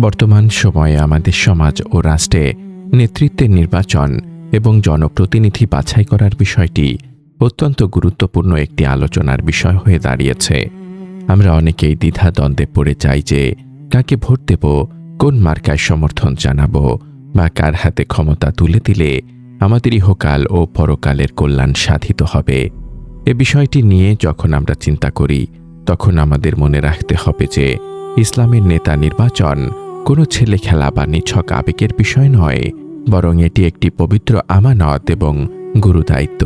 বর্তমান সময়ে আমাদের সমাজ ও রাষ্ট্রে নেতৃত্বের নির্বাচন এবং জনপ্রতিনিধি বাছাই করার বিষয়টি অত্যন্ত গুরুত্বপূর্ণ একটি আলোচনার বিষয় হয়ে দাঁড়িয়েছে। আমরা অনেকেই দ্বিধা দ্বন্দ্বে পড়ে যাই যে কাকে ভোট দেব, কোন মার্কায় সমর্থন জানাব বা কার হাতে ক্ষমতা তুলে দিলে আমাদের ইহকাল ও পরকালের কল্যাণ সাধিত হবে। এ বিষয়টি নিয়ে যখন আমরা চিন্তা করি, তখন আমাদের মনে রাখতে হবে যে ইসলামের নেতা নির্বাচন কোনো ছেলে খেলা বা নিছক আবেগের বিষয় নয়, বরং এটি একটি পবিত্র আমানত এবং গুরু দায়িত্ব।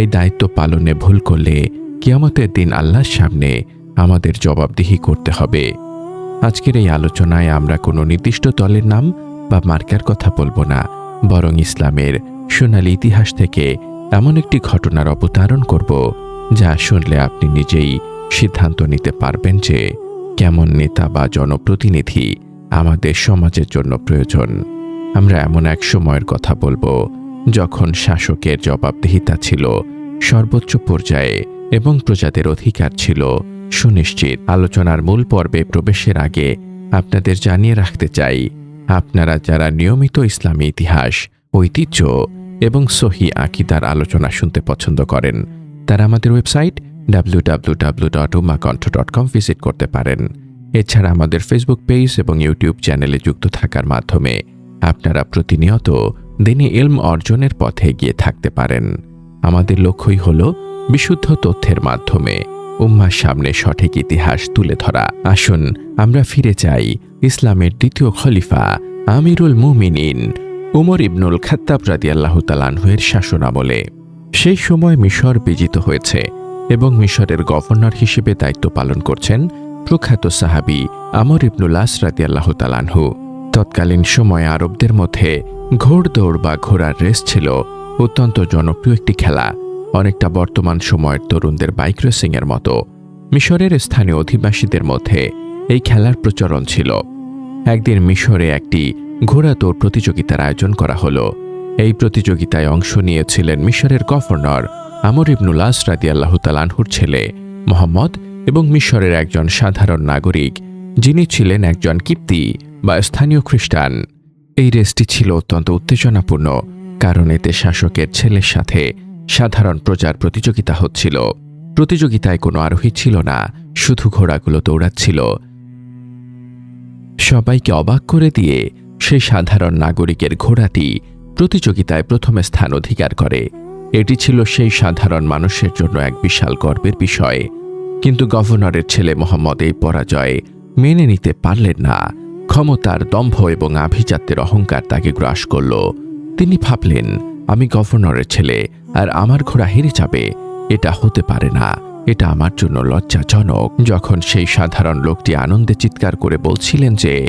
এই দায়িত্ব পালনে ভুল করলে কিয়ামতের দিন আল্লাহর সামনে আমাদের জবাবদিহি করতে হবে। আজকের এই আলোচনায় আমরা কোনো নির্দিষ্ট দলের নাম বা মার্কার কথা বলব না, বরং ইসলামের সোনালী ইতিহাস থেকে এমন একটি ঘটনার অবতারণ করব যা শুনলে আপনি নিজেই সিদ্ধান্ত নিতে পারবেন যে কেমন নেতা বা জনপ্রতিনিধি আমাদের সমাজের জন্য প্রয়োজন। আমরা এমন এক সময়ের কথা বলব, যখন শাসকের জবাবদিহিতা ছিল সর্বোচ্চ পর্যায়ে এবং প্রজাদের অধিকার ছিল। সুনিশ্চিত, আলোচনার মূল পর্বে প্রবেশের আগে আপনাদের জানিয়ে রাখতে চাই, আপনারা যারা নিয়মিত ইসলামী ইতিহাস, ঐতিহ্য এবং সহি আকিদার আলোচনা শুনতে পছন্দ করেন, তারা আমাদের website W W W dot Umakantha dot com visit করতে পারেন। এছাড়া আমাদের ফেসবুক পেজ এবং ইউটিউব চ্যানেলে যুক্ত থাকার মাধ্যমে আপনারা প্রতিনিয়ত দিনে ইলম অর্জনের পথে এগিয়ে থাকতে পারেন। আমাদের লক্ষ্যই হল বিশুদ্ধ তথ্যের মাধ্যমে উম্মার সামনে সঠিক ইতিহাস তুলে ধরা। আসুন, আমরা ফিরে যাই ইসলামের দ্বিতীয় খলিফা আমিরুল মুমিনিন উমর ইবনুল খাত্তাব রাদি আল্লাহ তালানহুয়ের শাসনামলে। সেই সময় মিশর বিজিত হয়েছে এবং মিশরের গভর্নর হিসেবে দায়িত্ব পালন করছেন প্রখ্যাত সাহাবি আমর ইবনুল আস রাদি আল্লাহ তালানহু তৎকালীন সময়ে আরবদের মধ্যে ঘোড় দৌড় বা ঘোড়ার রেস ছিল অত্যন্ত জনপ্রিয় একটি খেলা। অনেকটা বর্তমান সময়ের তরুণদের বাইক রেসিংয়ের মতো। মিশরের স্থানীয় অধিবাসীদের মধ্যে এই খেলার প্রচলন ছিল। একদিন মিশরে একটি ঘোড়া দৌড় প্রতিযোগিতার আয়োজন করা হলো। এই প্রতিযোগিতায় অংশ নিয়েছিলেন মিশরের গভর্নর আমর ইবনুল আস রাদি আল্লাহ তালানহুর ছেলে মোহাম্মদ এবং মিশরের একজন সাধারণ নাগরিক, যিনি ছিলেন একজন কিপ্তি বা স্থানীয় খ্রিস্টান। এই রেসটি ছিল অত্যন্ত উত্তেজনাপূর্ণ, কারণ এতে শাসকের ছেলের সাথে সাধারণ প্রজার প্রতিযোগিতা হচ্ছিল। প্রতিযোগিতায় কোনো আরোহী ছিল না, শুধু ঘোড়াগুলো দৌড়াচ্ছিল। সবাইকে অবাক করে দিয়ে সেই সাধারণ নাগরিকের ঘোড়াটি প্রতিযোগিতায় প্রথমে স্থান অধিকার করে। এটি ছিল সেই সাধারণ মানুষের জন্য এক বিশাল গর্বের বিষয়। কিন্তু গভর্নরের ছেলে মোহাম্মদ এই পরাজয় মেনে নিতে পারলেন না। ক্ষমতার দম্ভ এবং আভিজাত্যের অহংকার তাকে গ্রাস করল। তিনি ভাবলেন, আমি গভর্নরের ছেলে, আর আমার ঘোড়া হেরে যাবে। এটা হতে পারে না। এটা আমার জন্য লজ্জাজনক। যখন সেই সাধারণ লোকটি আনন্দে চিৎকার করে বলছিলেন যে,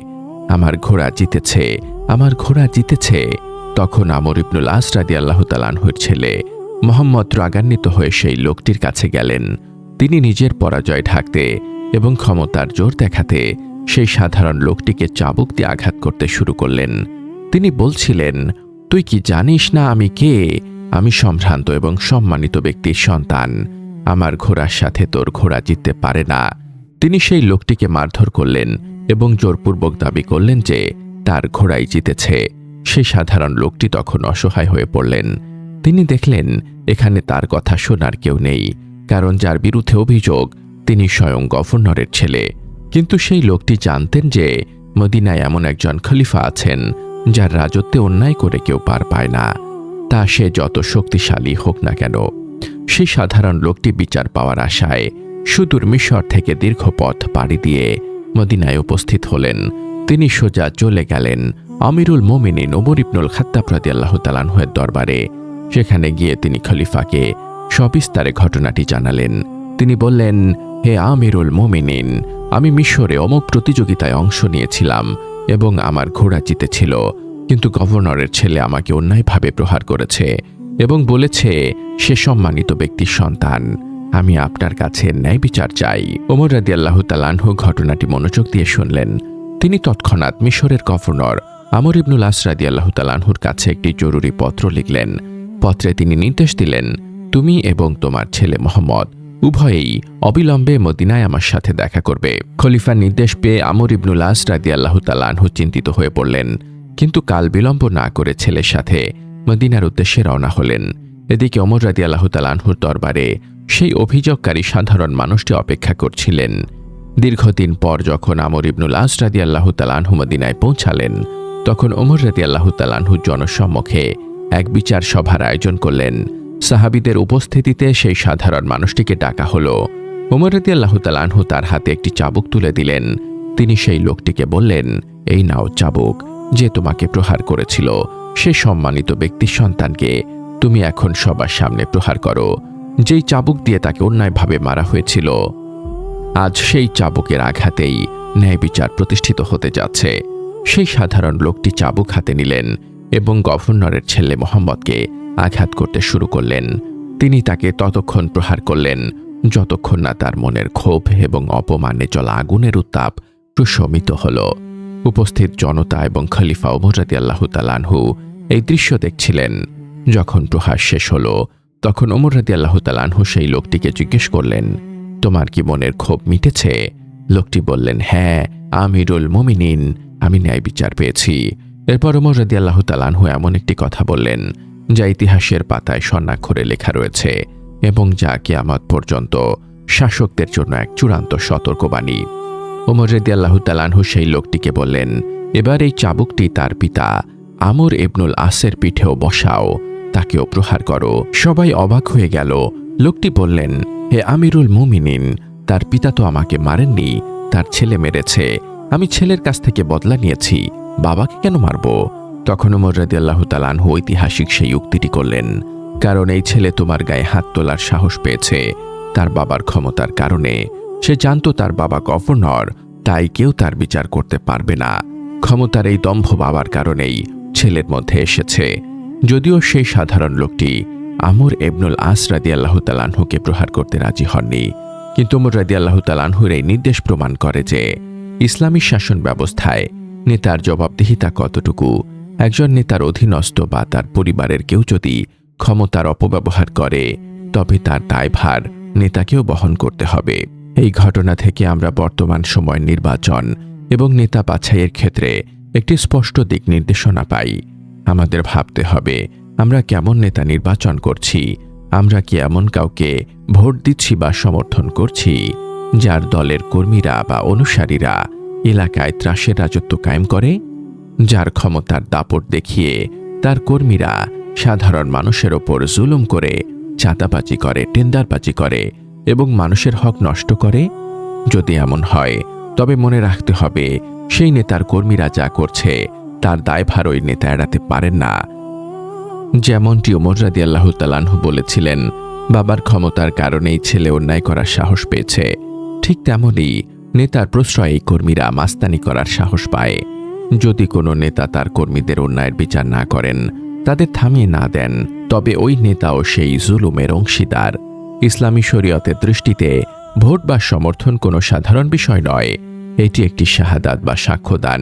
আমার ঘোড়া জিতেছে, আমার ঘোড়া জিতেছে। তখন আমর ইবনুল আসরাদি আল্লাহ তালানহুর ছেলে মোহাম্মদ রাগান্বিত হয়ে সেই লোকটির কাছে গেলেন। তিনি নিজের পরাজয় ঢাকতে এবং ক্ষমতার জোর দেখাতে সেই সাধারণ লোকটিকে চাবুক দিয়ে আঘাত করতে শুরু করলেন। তিনি বলছিলেন, তুই কি জানিস না আমি কে? আমি সম্ভ্রান্ত এবং সম্মানিত ব্যক্তির সন্তান। আমার ঘোড়ার সাথে তোর ঘোড়া জিততে পারে না। তিনি সেই লোকটিকে মারধর করলেন এবং জোরপূর্বক দাবি করলেন যে তার ঘোড়াই জিতেছে। সেই সাধারণ লোকটি তখন অসহায় হয়ে পড়লেন। তিনি দেখলেন, এখানে তার কথা শোনার কেউ নেই। কারণ যার বিরুদ্ধে অভিযোগ, তিনি স্বয়ং গভর্নরের ছেলে। কিন্তু সেই লোকটি জানতেন যে মদিনায় এমন একজন খলিফা আছেন, যার রাজত্বে অন্যায় করে কেউ পার পায় না। তা সে যত শক্তিশালী হোক না কেন সেই সাধারণ লোকটি বিচার পাওয়ার আশায় সুদূর মিশর থেকে দীর্ঘ পথ পাড়ি দিয়ে মদিনায় উপস্থিত হলেন। তিনি সোজা চলে গেলেন আমিরুল মোমিনিন ওমর ইবনুল খাত্তাপ্রাদি আল্লাহ তালানহের দরবারে। সেখানে গিয়ে তিনি খলিফাকে সবিস্তারে ঘটনাটি জানালেন। তিনি বললেন, হে আমিরুল মোমিনিন, আমি মিশরে অমুক প্রতিযোগিতায় অংশ নিয়েছিলাম এবং আমার ঘোড়া জিতেছিল, কিন্তু গভর্নরের ছেলে আমাকে অন্যায়ভাবে প্রহার করেছে এবং বলেছে, সে সম্মানিত ব্যক্তির সন্তান, আমি আপনার কাছে ন্যায় বিচার চাই। ওমর রাদি আল্লাহ তালানহু ঘটনাটি মনোযোগ দিয়ে শুনলেন। তিনি তৎক্ষণাৎ মিশরের গভর্নর আমর ইবনুল আসরাদি আল্লাহ তালানহুর কাছে একটি জরুরি পত্র লিখলেন। পত্রে তিনি নির্দেশ দিলেন তুমি এবং তোমার ছেলে মোহাম্মদ উভয়েই অবিলম্বে মদিনায় আমার সাথে দেখা করবে। খলিফার নির্দেশ পেয়ে আমর ইবনুল আস রাদি আল্লাহ তালানহু চিন্তিত হয়ে পড়লেন। কিন্তু কাল বিলম্ব না করে ছেলের সাথে মদিনার উদ্দেশ্যে রওনা হলেন। এদিকে অমর রাদি আল্লাহ তালানহুর দরবারে সেই অভিযোগকারী সাধারণ মানুষটি অপেক্ষা করছিলেন। দীর্ঘদিন পর যখন আমর ইবনুল আস রাদি আল্লাহ তালানহু মদিনায় পৌঁছালেন, তখন ওমর রাদি আল্লাহ তালানহুর জনসম্মুখে এক বিচার সভার আয়োজন করলেন। সাহাবিদের উপস্থিতিতে সেই সাধারণ মানুষটিকে ডাকা হলো। ওমর রাদি আল্লাহ তালানহু তার হাতে একটি চাবুক তুলে দিলেন। তিনি সেই লোকটিকে বললেন, এই নাও চাবুক, যে তোমাকে প্রহার করেছিল। সে সম্মানিত ব্যক্তির সন্তানকে তুমি এখন সবার সামনে প্রহার করো। যেই চাবুক দিয়ে তাকে অন্যায়ভাবে মারা হয়েছিল, আজ সেই চাবুকের আঘাতেই ন্যায় বিচার প্রতিষ্ঠিত হতে যাচ্ছে। সেই সাধারণ লোকটি চাবুক হাতে নিলেন এবং গভর্নরের ছেলে মোহাম্মদকে আঘাত করতে শুরু করলেন। তিনি তাকে ততক্ষণ প্রহার করলেন, যতক্ষণ না তার মনের ক্ষোভ এবং অপমানে চলা আগুনের উত্তাপ প্রশমিত হল। উপস্থিত জনতা এবং খলিফা ওমরাদি আল্লাহ তালানহু এই দৃশ্য দেখছিলেন। যখন প্রহার শেষ হল, তখন ওমর রাদি আল্লাহ তালানহু সেই লোকটিকে জিজ্ঞেস করলেন, তোমার কি মনের ক্ষোভ মিটেছে? লোকটি বললেন হ্যাঁ আমিরুল মমিনিন, আমি ন্যায় বিচার পেয়েছি। এরপর ওমর রাদি আল্লাহ তালানহু এমন একটি কথা বললেন যা ইতিহাসের পাতায় স্বর্ণাক্ষরে লেখা রয়েছে এবং যা কিয়ামত পর্যন্ত শাসকদের জন্য এক চূড়ান্ত সতর্কবাণী। ওমর রেদি আল্লাহ তালানহু সেই লোকটিকে বললেন, এবার এই চাবুকটি তার পিতা আমর ইবনুল আসের পিঠেও বসাও, তাকেও প্রহার করো। সবাই অবাক হয়ে গেল। লোকটি বললেন, হে আমিরুল মুমিনিন, তার পিতা তো আমাকে মারেননি, তার ছেলে মেরেছে। আমি ছেলের কাছ থেকে বদলা নিয়েছি, বাবাকে কেন মারব? তখন ওমর আল্লাহ তালানহু ঐতিহাসিক সেই উক্তিটি করলেন, কারণ এই ছেলে তোমার গায়ে হাত তোলার সাহস পেয়েছে। তার বাবার ক্ষমতার কারণে। সে জানতো তার বাবা গভর্নর, তাই কেউ তার বিচার করতে পারবে না। ক্ষমতার এই দম্ভ বাবার কারণেই ছেলের মধ্যে এসেছে। যদিও সেই সাধারণ লোকটি আমর এবনুল আস রাদি আল্লাহ তালানহুকে প্রহার করতে রাজি হননি, কিন্তু ওমর রাদি আল্লাহ তালানহুর এই নির্দেশ প্রমাণ করে যে ইসলামী শাসন ব্যবস্থায় নেতার জবাবদিহিতা কতটুকু একজন নেতার অধীনস্থ বা তার পরিবারের কেউ যদি ক্ষমতার অপব্যবহার করে, তবে তার দায়ভার নেতাকেও বহন করতে হবে। এই ঘটনা থেকে আমরা বর্তমান সময় নির্বাচন এবং নেতা বাছাইয়ের ক্ষেত্রে একটি স্পষ্ট দিক নির্দেশনা পাই। আমাদের ভাবতে হবে, আমরা কেমন নেতা নির্বাচন করছি? আমরা কি এমন কাউকে ভোট দিচ্ছি বা সমর্থন করছি? যার দলের কর্মীরা বা অনুসারীরা এলাকায় ত্রাসের রাজত্ব কায়েম করে? যার ক্ষমতার দাপট দেখিয়ে তার কর্মীরা সাধারণ মানুষের ওপর জুলুম করে, চাঁদাবাজি করে, টেন্ডারবাজি করে এবং মানুষের হক নষ্ট করে? যদি এমন হয়, তবে মনে রাখতে হবে, সেই নেতার কর্মীরা যা করছে, তার দায়ভার ওই নেতা এড়াতে পারেন না। যেমনটি ওমর রাদি আল্লাহ তালানহু বলেছিলেন, বাবার ক্ষমতার কারণেই ছেলে অন্যায় করার সাহস পেয়েছে। ঠিক তেমনই নেতার প্রশ্রয়ে কর্মীরা মাস্তানি করার সাহস পায়। যদি কোনো নেতা তার কর্মীদের অন্যায়ের বিচার না করেন, তাদের থামিয়ে না দেন, তবে ওই নেতাও সেই জুলুমের অংশীদার। ইসলামী শরীয়তের দৃষ্টিতে ভোট বা সমর্থন কোনো সাধারণ বিষয় নয়, এটি একটি শাহাদাত বা সাক্ষ্যদান।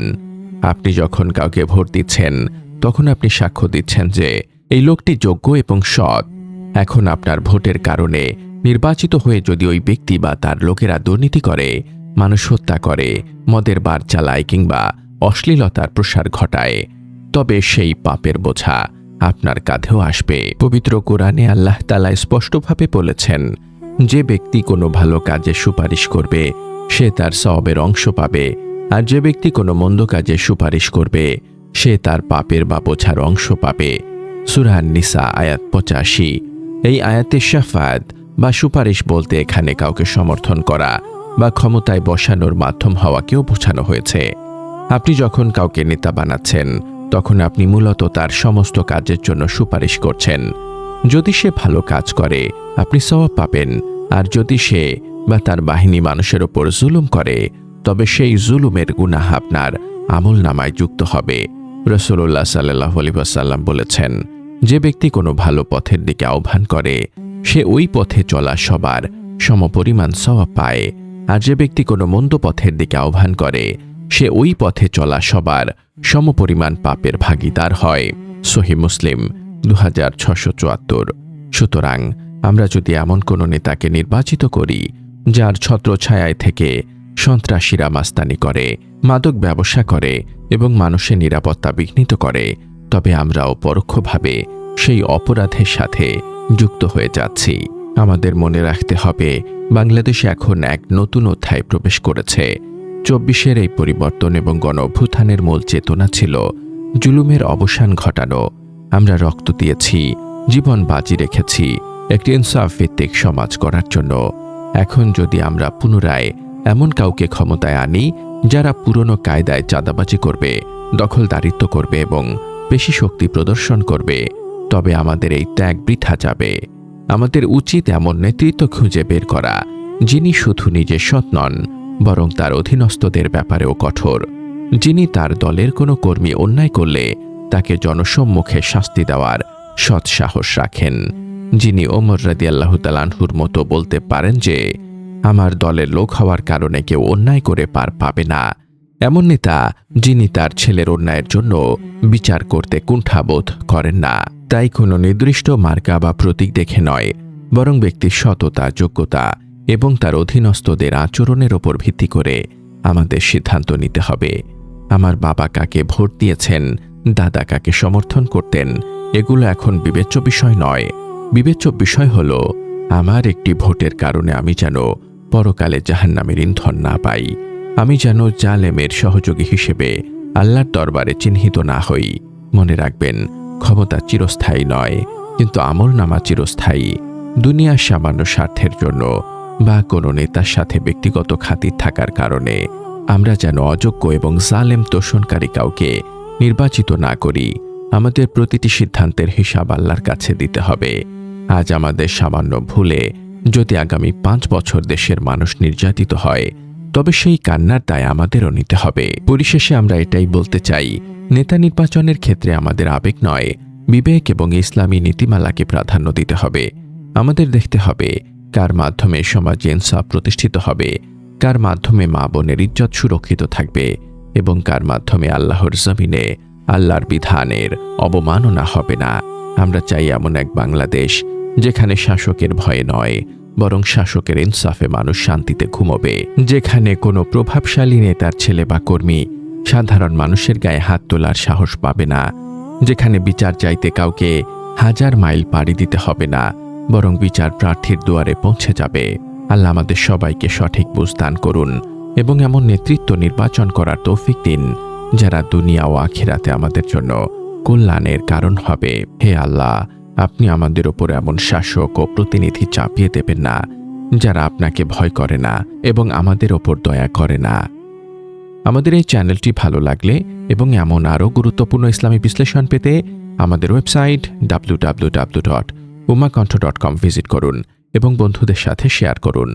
আপনি যখন কাউকে ভোট দিচ্ছেন, তখন আপনি সাক্ষ্য দিচ্ছেন যে এই লোকটি যোগ্য এবং সৎ। এখন আপনার ভোটের কারণে নির্বাচিত হয়ে যদি ওই ব্যক্তি বা তার লোকেরা দুর্নীতি করে, মানুষ হত্যা করে, মদের বার চালায় কিংবা অশ্লীলতার প্রসার ঘটায়। তবে সেই পাপের বোঝা আপনার কাঁধেও আসবে। পবিত্র কোরআনে আল্লাহ তালা স্পষ্টভাবে বলেছেন, যে ব্যক্তি কোনো ভালো কাজে সুপারিশ করবে, সে তার সবের অংশ পাবে। আর যে ব্যক্তি কোনো মন্দ কাজে সুপারিশ করবে, সে তার পাপের বা বোঝার অংশ পাবে। সুরান নিসা আয়াত পঁচাশি। এই আয়াতে শাফাত বা সুপারিশ বলতে এখানে কাউকে সমর্থন করা বা ক্ষমতায় বসানোর মাধ্যম হওয়াকেও বোঝানো হয়েছে। আপনি যখন কাউকে নেতা বানাচ্ছেন, তখন আপনি মূলত তার সমস্ত কাজের জন্য সুপারিশ করছেন। যদি সে ভালো কাজ করে, আপনি সওয়াব পাবেন। আর যদি সে বা তার বাহিনী মানুষের ওপর জুলুম করে, তবে সেই জুলুমের গুনাহ আপনার আমল নামায় যুক্ত হবে। রসুল্লাহ সাল্লাহ আলিবাসাল্লাম বলেছেন, যে ব্যক্তি কোনো ভালো পথের দিকে আহ্বান করে, সে ওই পথে চলা সবার সমপরিমাণ সওয়াব পায়। আর যে ব্যক্তি কোনো মন্দ পথের দিকে আহ্বান করে সে ওই পথে চলা সবার সমপরিমাণ পাপের ভাগিদার হয়। সহি মুসলিম দু সুতরাং আমরা যদি এমন কোনো নেতাকে নির্বাচিত করি, যার ছত্রছায়ায় থেকে সন্ত্রাসীরা মাস্তানি করে, মাদক ব্যবসা করে এবং মানুষের নিরাপত্তা বিঘ্নিত করে, তবে আমরাও পরোক্ষভাবে সেই অপরাধের সাথে যুক্ত হয়ে যাচ্ছি। আমাদের মনে রাখতে হবে, বাংলাদেশ এখন এক নতুন অধ্যায় প্রবেশ করেছে। চব্বিশের এই পরিবর্তন এবং গণ অভ্যুত্থানের মূল চেতনা ছিল জুলুমের অবসান ঘটানো। আমরা রক্ত দিয়েছি, জীবন বাজি রেখেছি, একটি ইনসাফ ভিত্তিক সমাজ করার জন্য। এখন যদি আমরা পুনরায় এমন কাউকে ক্ষমতায় আনি, যারা পুরনো কায়দায় চাঁদাবাজি করবে, দখলদারিত্ব করবে এবং পেশি শক্তি প্রদর্শন করবে, তবে আমাদের এই ত্যাগ বৃথা যাবে। আমাদের উচিত এমন নেতৃত্ব খুঁজে বের করা, যিনি শুধু নিজে সৎ নন বরং তার অধীনস্থদের ব্যাপারেও কঠোর। যিনি তার দলের কোনো কর্মী অন্যায় করলে তাকে জনসম্মুখে শাস্তি দেওয়ার সৎ সাহস রাখেন। যিনি ওমর রাদি আল্লাহ তালানহুর মতো বলতে পারেন যে, আমার দলের লোক হওয়ার কারণে কেউ অন্যায় করে পার পাবে না। এমন নেতা যিনি তার ছেলের অন্যায়ের জন্য বিচার করতে কুণ্ঠাবোধ করেন না। তাই কোনো নির্দিষ্ট মার্কা বা প্রতীক দেখে নয়, বরং ব্যক্তির সততা, যোগ্যতা এবং তার অধীনস্থদের আচরণের ওপর ভিত্তি করে আমাদের সিদ্ধান্ত নিতে হবে। আমার বাবা কাকে ভোট দিয়েছেন, দাদা কাকে সমর্থন করতেন, এগুলো এখন বিবেচ্য বিষয় নয়। বিবেচ্য বিষয় হল, আমার একটি ভোটের কারণে আমি যেন পরকালে জাহান্নামের ইন্ধন না পাই। আমি যেন জালেমের সহযোগী হিসেবে আল্লাহর দরবারে চিহ্নিত না হই। মনে রাখবেন, ক্ষমতা চিরস্থায়ী নয়, কিন্তু আমল নামা চিরস্থায়ী। দুনিয়ার সামান্য স্বার্থের জন্য বা কোনো নেতার সাথে ব্যক্তিগত খাতির থাকার কারণে, আমরা যেন অযোগ্য এবং জালেম তোষণকারী কাউকে নির্বাচিত না করি, আমাদের প্রতিটি সিদ্ধান্তের হিসাব আল্লাহর কাছে দিতে হবে। আজ আমাদের সামান্য ভুলে, যদি আগামী পাঁচ বছর দেশের মানুষ নির্যাতিত হয়, তবে সেই কান্নার দায় আমাদেরও নিতে হবে। পরিশেষে আমরা এটাই বলতে চাই, নেতা নির্বাচনের ক্ষেত্রে আমাদের আবেগ নয়, বিবেক এবং ইসলামী নীতিমালাকে প্রাধান্য দিতে হবে। আমাদের দেখতে হবে কার মাধ্যমে সমাজে ইনসাফ প্রতিষ্ঠিত হবে? কার মাধ্যমে মা বোনের ইজ্জত সুরক্ষিত থাকবে? এবং কার মাধ্যমে আল্লাহর জমিনে আল্লাহর বিধানের অবমাননা হবে না? আমরা চাই এমন এক বাংলাদেশ যেখানে শাসকের ভয়ে নয়, বরং শাসকের ইনসাফে মানুষ শান্তিতে ঘুমোবে। যেখানে কোনো প্রভাবশালী নেতার ছেলে বা কর্মী সাধারণ মানুষের গায়ে হাত তোলার সাহস পাবে না। যেখানে বিচার চাইতে কাউকে হাজার মাইল পাড়ি দিতে হবে না। বরং বিচার প্রার্থীর দুয়ারে পৌঁছে যাবে। আল্লাহ আমাদের সবাইকে সঠিক বুঝদান করুন এবং এমন নেতৃত্ব নির্বাচন করার তৌফিক দিন, যারা দুনিয়া ও আখিরাতে আমাদের জন্য কল্যাণের কারণ হবে। হে আল্লাহ, আপনি আমাদের ওপর এমন শাসক ও প্রতিনিধি চাপিয়ে দেবেন না, যারা আপনাকে ভয় করে না এবং আমাদের ওপর দয়া করে না। আমাদের এই চ্যানেলটি ভালো লাগলে এবং এমন আরও গুরুত্বপূর্ণ ইসলামী বিশ্লেষণ পেতে আমাদের website W W W dot Umakantha dot com visit করুন এবং বন্ধুদের সাথে শেয়ার করুন।